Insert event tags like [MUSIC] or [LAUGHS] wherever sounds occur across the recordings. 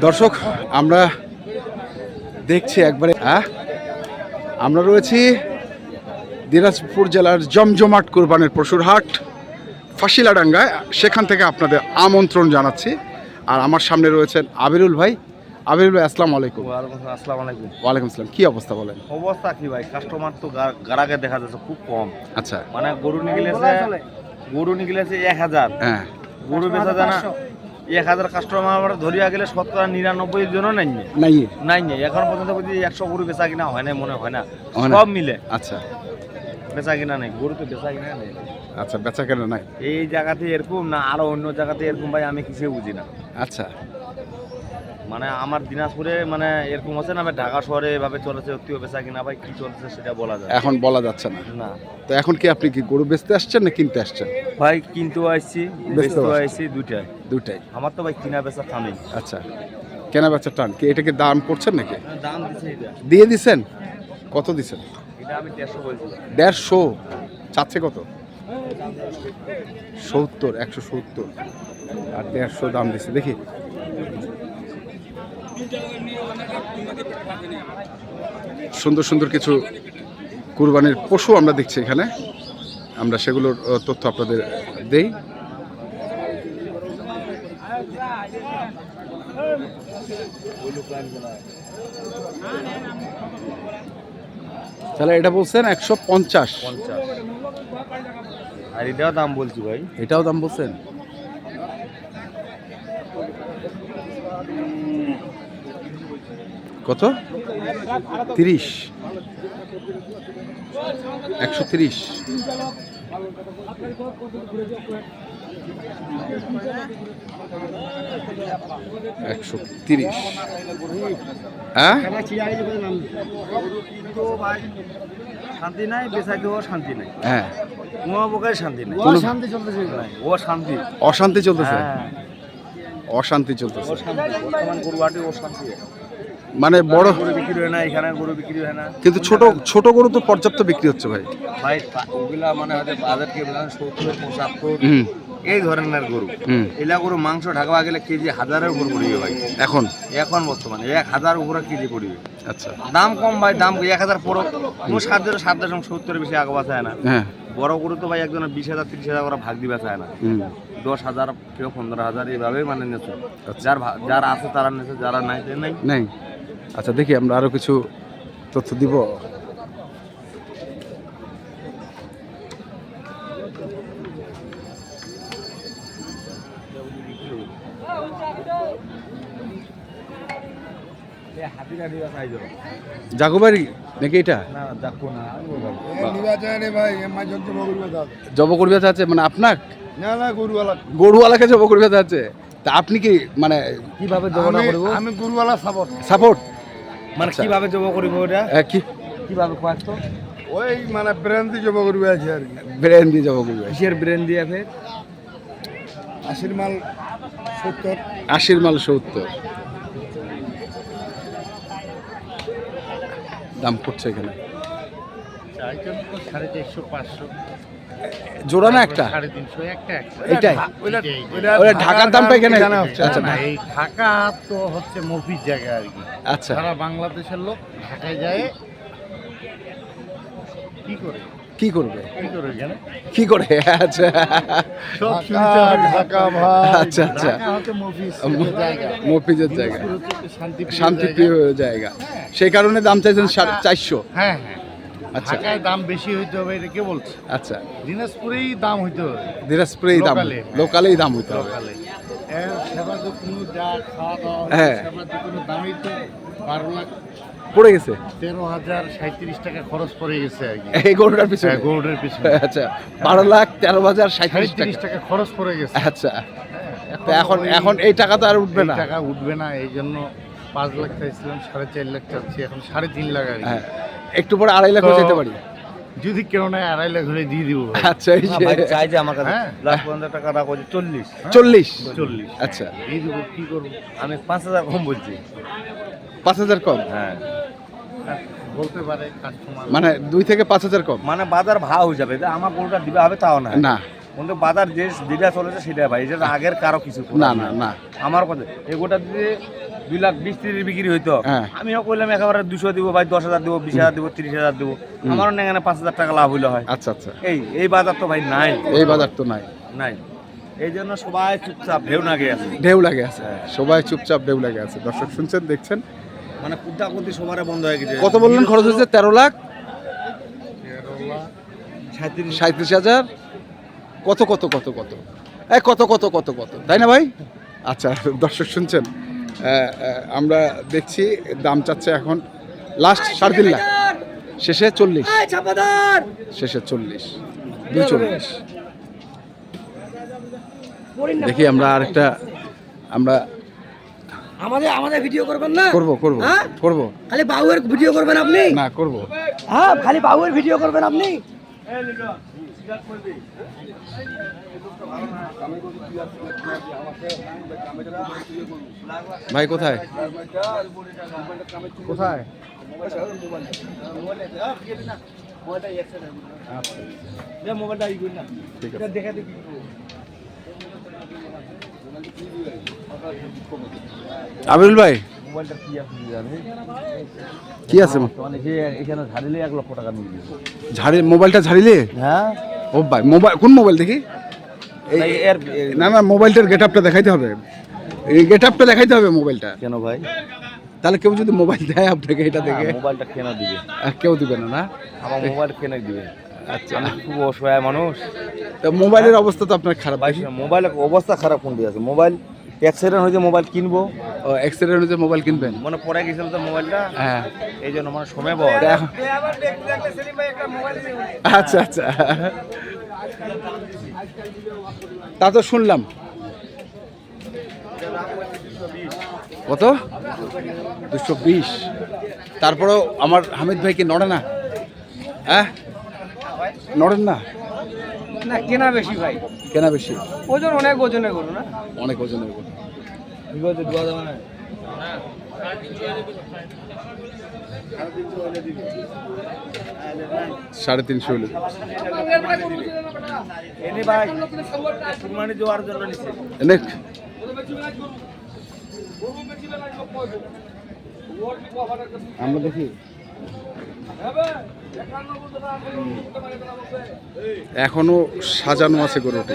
দর্শক আমরা দেখছি একবারে হ্যাঁ? আমরা রয়েছি দিনাজপুর জেলার জমজমাট কোরবানের পশুর হাট ফাঁসিলাডাঙ্গায় সেখান থেকে আপনাদের আমন্ত্রণ জানাচ্ছি। আর আমার সামনে রয়েছেন আবিরুল ভাই। আবিরুল ভাই আসসালামু আলাইকুম। আসসালামু আলাইকুম। ওয়ালাইকুম আসসালাম। কি অবস্থা বলেন? অবস্থা কি ভাই? কাস্টমার তো গা- গারাকে দেখা যাচ্ছে খুব কম। আচ্ছা। মানে গরু নিগলেছে গরু নিগলেছে এক হাজার। হ্যাঁ। গরু বেচা জানা এক হাজার কাস্টমার আমরা ধরিয়া গেলে শতকরা নিরানব্বই জন নাই। নাই। নাই এখন পর্যন্ত বুঝি একশো গরু বেচা কিনা হয় না মনে হয় না। হয় না? সব মিলে। আচ্ছা। বেচা কিনা নেই গরু তো বেচা কিনা নেই। আচ্ছা বেচা কেন নাই। এই জায়গাতে এরকম না আরও অন্য জায়গাতে এরকম ভাই আমি কিছু বুঝি না। আচ্ছা। মানে আমার দিনাজপুরে মানে এরকম হচ্ছে না ঢাকা শহরে এভাবে চলেছে অতিও বেচা কিনা ভাই কি চলছে সেটা বলা যায়। এখন বলা যাচ্ছে না। না। তো এখন কি আপনি কি গরু বেচতে আসছেন না কিনতে আসছেন? ভাই কিনতেও আসছি বেচতেও আসছি। দুইটাই। দুটাই আমার তো ভাই কিনা বেচা থামেই আচ্ছা কেনা বেচা টান। কি এটাকে দাম করছেন নাকি? দাম দিছে এটা। দিয়ে দিছেন? কত দিছেন? এটা আমি দেড়শো বলছি। দেড়শো? চাচ্ছে কত? সত্তর একশো সত্তর। আর দেড়শো দাম দিচ্ছে দেখি। সুন্দর সুন্দর কিছু কুরবানির পশু আমরা দেখছি এখানে। আমরা সেগুলোর তথ্য আপনাদের দেই। তাহলে এটা বলছেন একশো পঞ্চাশ। আর এটাও দাম বলছি ভাই। এটাও দাম বলছেন? কত? তিরিশ। একশো তিরিশ। একশো তিরিশ। হ্যাঁ? শান্তি নাই বেচাকেও শান্তি নাই। হ্যাঁ। কোনো প্রকার শান্তি নাই। কোনো- শান্তি চলতেছে ও শান্তি অশান্তি চলতেছে? হ্যাঁ। অশান্তি ও চলতেছে। শান্তি বর্তমান গরুবাটি ও শান্তি মানে বড় গরু বিক্রি হয় না এখানে গরু বিক্রি হয় না। কিন্তু ছোট ছোট গরু তো পর্যাপ্ত বিক্রি হচ্ছে ভাই। ভাই ওগুলা মানে হয়তো বাজার কে সত্তর পঁচাত্তর এই ধরনের গরু। এলা গরু মাংস ঢাকা গেলে কেজি হাজারের উপর পড়িবে ভাই। এখন? এখন বর্তমানে এক হাজার উপরে কেজি পড়িবে। আচ্ছা। দাম কম ভাই দাম এক হাজার পড়ো কোনো সাত হাজার সাত দশম সত্তরের বেশি আগে বাঁচায় না। হ্যাঁ। বড় গরু তো ভাই একজনের বিশ হাজার তিরিশ হাজার করে ভাগ দিবে চায় না। দশ হাজার কেউ পনেরো হাজার এইভাবেই মানে নেছে আচ্ছা। যার যার আছে তারা নেছে যারা নাই? নেই। আচ্ছা দেখি আমরা আরও কিছু তথ্য দিব। জাগোবাড়ি নাকি এটা? জব করবে আছে মানে আপনার না না গরুওয়ালা গরুওয়ালাকে জব করবে আছে। তা আপনি কি মানে কীভাবে জবনা করব আমি গরুওয়ালা সাপোর্ট সাপোর্ট মানে আচ্ছা। কীভাবে জব করিব এটা? কি? কীভাবে কয়েক তো? ওই মানে ব্র্যান্ডি জব করবে আছে আর ব্রেন দিয়ে জব করবে। কিসের ব্রেন দিয়ে আছে আশির মাল সত্তর। আশির মাল সত্তর। দাম পড়ছে এখানে। সাড়ে চারশো পাঁচশো। জোড়া না একটা? সাড়ে তিনশো একটা একটা। এটাই ওটা ঢাকার দামটা এখানে জানা হচ্ছে। আচ্ছা এই ঢাকা তো হচ্ছে মফির জায়গা আর কি। আচ্ছা। সারা বাংলাদেশের লোক ঢাকায় যায়। কি করে? কি করবে? কি করে কি করে? আচ্ছা। আচ্ছা, আচ্ছা। মফিজের জায়গা। একটা শান্তিপ্রিয় জায়গা। সেই কারণে দাম চাইছেন সাড়ে চারশো। হ্যাঁ হ্যাঁ। আচ্ছা ঢাকায় দাম বেশি হইতে হবে এটা কে বলছে? আচ্ছা। দিনাজপুরেই দাম হইতে হবে। দিনাজপুরেই দাম। লোকালেই দাম হইতে হবে। সেবা যত্ন যা খাওয়া দাওয়া হ্যাঁ। সেবা যত্ন দামই তো বারো লাখ পড়ে গেছে? তেরো হাজার সাঁত্রিশ টাকা খরচ পড়ে গেছে [LAUGHS] এই গরুটার পিছনে? হ্যাঁ, গরুটার পিছনে। আচ্ছা। বারো লাখ তেরো হাজার সাঁত্রিশ টাকা। খরচ পড়ে গেছে। আচ্ছা। হ্যাঁ, এখন এখন এই টাকা তো আর উঠবে না। টাকা উঠবে না এই জন্য পাঁচ লাখ চাইছিলাম সাড়ে চার লাখ চাচ্ছি এখন সাড়ে তিন লাখ আর হ্যাঁ। একটু পরে আড়াই লাখ যেতে পারি। যদি কেউ নাই আড়াই লাখ হলে দিয়ে দিব আচ্ছা এই না, যে চাই যে আমার কাছে হ্যাঁ। লাখ পঞ্চাশ টাকা রাখো যে চল্লিশ। চল্লিশ? চল্লিশ। আচ্ছা। দিয়ে দিব কি করব? আমি পাঁচ হাজার কম বলছি। পাঁচ হাজার কম? হ্যাঁ। বলতে পারে কাস্টমার মানে দুই থেকে পাঁচ হাজার কম? মানে বাজার ভাও হয়ে যাবে। যে আমার গরুটা দিবে হবে তাও না। না। কিন্তু বাজার যে যেটা চলেছে সেটা ভাই। এটা আগের কারও কিছু না না না। আমার কথা এগোটা যদি দুই লাখ বিশ তিরিশ বিক্রি হইতো। হ্যাঁ। আমিও কইলাম একেবারে দুশো দিব ভাই দশ হাজার দিব বিশ হাজার দিব তিরিশ হাজার দিব। আমারও এখানে পাঁচ হাজার টাকা লাভ হইলে হয়। আচ্ছা আচ্ছা। এই এই বাজার তো ভাই নাই। এই বাজার তো নাই। নাই। এই জন্য সবাই চুপচাপ ঢেউ গিয়ে আছে। ঢেউ লাগে আছে। সবাই চুপচাপ ঢেউ লাগে আছে। দর্শক শুনছেন দেখছেন? মানে কুদ্দা কুদ্দি সবারে বন্ধ হয়ে গেছে। কত বললেন? খরচ হয়েছে তেরো লাখ? সাঁত্রিশ। হাজার? কত কত কত কত? এ কত কত কত কত? তাই না ভাই? আচ্ছা দর্শক শুনছেন? আমরা দেখছি দাম চাচ্ছে এখন লাস্ট সাড়ে তিন লাখ। শেষে চল্লিশ। শেষে চল্লিশ। দুই চল্লিশ। দেখি আমরা আরেকটা আমরা আমাদের আমাদের ভিডিও করবেন না? করব করব হ্যাঁ? করব। খালি বাবুয়ের ভিডিও করবেন আপনি? না করব। হ্যাঁ খালি বাবুয়ের ভিডিও করবেন আপনি? ভাই কোথায়? কোথায়? ঠিক আছে। আবিরুল ভাই মোবাইলটা কি আছে জানি কি আছে? মানে যে এখানে ঝাড়িলে এক লক্ষ টাকা মিলবে ঝাড়ি মোবাইলটা ঝাড়িলে? হ্যাঁ। ও ভাই মোবাইল কোন মোবাইল দেখি? না না মোবাইলটার গেট আপটা দেখাইতে হবে। এই গেট আপটা দেখাইতে হবে মোবাইলটা। কেন ভাই? তাহলে কেউ যদি মোবাইল দেয় আপনাকে এটা দেখে। মোবাইলটা কেন দিবে? কেউ দিবে না না? আমার মোবাইল কেন দিবে? আচ্ছা। খুব অসহায় মানুষ। তা মোবাইলের অবস্থা তো আপনার খারাপ মোবাইলের অবস্থা খারাপ কোন দিয়ে আছে? মোবাইল অ্যাক্সিডেন্ট হয়েছে মোবাইল কিনবো। ও এক্সিডেন্ট হয়েছে মোবাইল কিনবেন। মানে পরে গেছিল তো মোবাইলটা হ্যাঁ। এই জন্য মানে সময় পাওয়া তা আচ্ছা আচ্ছা। তা তো শুনলাম। কত? দুশো বিশ। তারপরেও আমার হামিদ ভাই কি নড়ে না? হ্যাঁ? নড়েন না? না কেনা বেশি ভাই। কেনা বেশি? ওজন অনেক ওজনের করো না? অনেক ওজনের উপর ঠিক আছে দোয়া দেবে না সাড়ে তিনশো হলে। আমরা দেখি। এখনও সাজানো আছে গরুটি।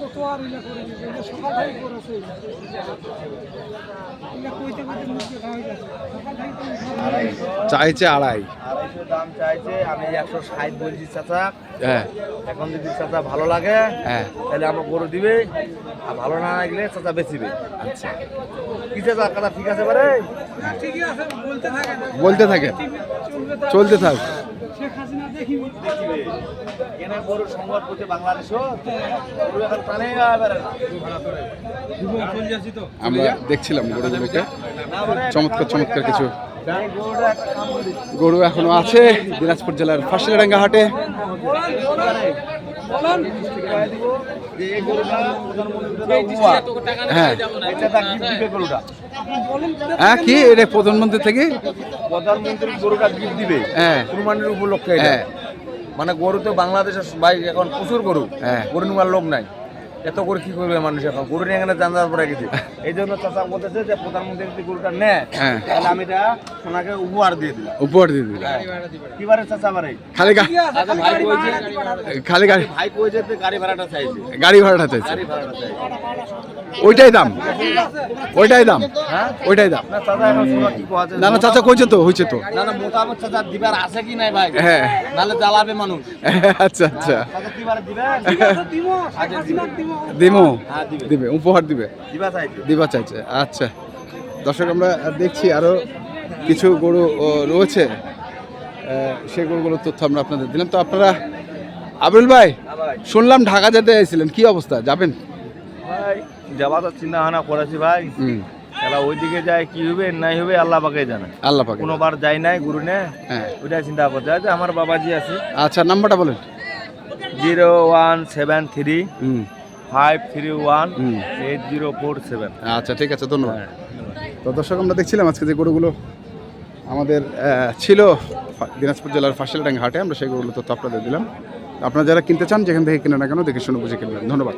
কত আর ইলা করে দিবে এটা সকাল থেকে করেছে। ইলা কইতে কইতে মুখে খাওয়া গেছে সকাল থেকে চাইছে আড়াই। আড়াইশো দাম চাইছে আমি একশো ষাট বলছি চাচা। হ্যাঁ। এখন যদি চাচা ভালো লাগে হ্যাঁ। তাহলে আমার গরু দিবে। আর ভালো না লাগলে চাচা বেচিবে। আচ্ছা। কি চাচা কথা ঠিক আছে পারে? ঠিকই আছে বলতে থাকে বলতে চলতে থাক। শেখ হাসিনা দেখি এনে গরুর সংবাদ করছে বাংলাদেশ গরু এখন টানে বেড়ে আমরা দেখছিলাম গরুগুলোকে চমৎকার চমৎকার কিছু। গরু এখনও আছে দিনাজপুর জেলার ফাঁসিলাডাঙ্গা হাটে হ্যাঁ। হ্যাঁ কি? এটা প্রধানমন্ত্রী থেকে? প্রধানমন্ত্রী গরুটা গিফট দিবে। হ্যাঁ। উপলক্ষে হ্যাঁ। মানে গরু তো বাংলাদেশের বাইক এখন প্রচুর গরু। হ্যাঁ। গরু নেওয়ার লোক নাই। এত করে কি করবে মানুষ এখন? গরু নিয়ে এখানে জানজার পরে গেছে। এই জন্য চাষা বলতেছে যে প্রধানমন্ত্রী যদি গরুটা নেয় হ্যাঁ। তাহলে আমি এটা সোনাকে উপহার দিয়ে দিলাম। উপহার দিয়ে দিল কিবারে চাষা বারে খালি খালি গাড়ি ভাই কইছে যে গাড়ি ভাড়াটা চাইছে। গাড়ি ভাড়াটা চাইছে। গাড়ি ভাড়াটা চাইছে। ওইটাই দাম। ওইটাই দাম। হ্যাঁ? ওইটাই দাম। না না চাচা কইছে তো হয়েছে তো। না না মোটামুটি চাচা দিবার আছে কি নাই ভাই? হ্যাঁ। নাহলে জ্বালাবে মানুষ। [LAUGHS] আচ্ছা আচ্ছা। হাসিনা দিমো? হ্যাঁ দিবে। দিবে উপহার দিবে? দিবা চাইছে। দিবা চাইছে আচ্ছা। দর্শক আমরা দেখছি আরও কিছু গরু রয়েছে। সেই গরুগুলোর তথ্য আমরা আপনাদের দিলাম। তো আপনারা আবুল ভাই শুনলাম ঢাকা যেতে চাইছিলেন কি অবস্থা? যাবেন? ভাই যাওয়া তো চিন্তা ভাবনা করেছি ভাই। এলা ওইদিকে যায় কি হবে নাই হবে আল্লাহ পাকে জানে। আল্লাহ পাকে কোনোবার যাই নাই গুরু নে হ্যাঁ। ওইটাই চিন্তা করছে আচ্ছা আমার বাবাজি আছে। আচ্ছা নাম্বারটা বলেন। Zero one seven three five three one eight zero four seven. আচ্ছা ঠিক আছে ধন্যবাদ। হ্যাঁ তো দর্শক আমরা দেখছিলাম আজকে যে গরুগুলো আমাদের ছিল দিনাজপুর জেলার ফাঁসিলডাঙ্গা হাটে আমরা সেই গরুগুলো তথ্য আপনাদের দিলাম। আপনারা যারা কিনতে চান যেখান থেকে কিনে না কেন দেখে শুনে বুঝে কিনবেন। ধন্যবাদ।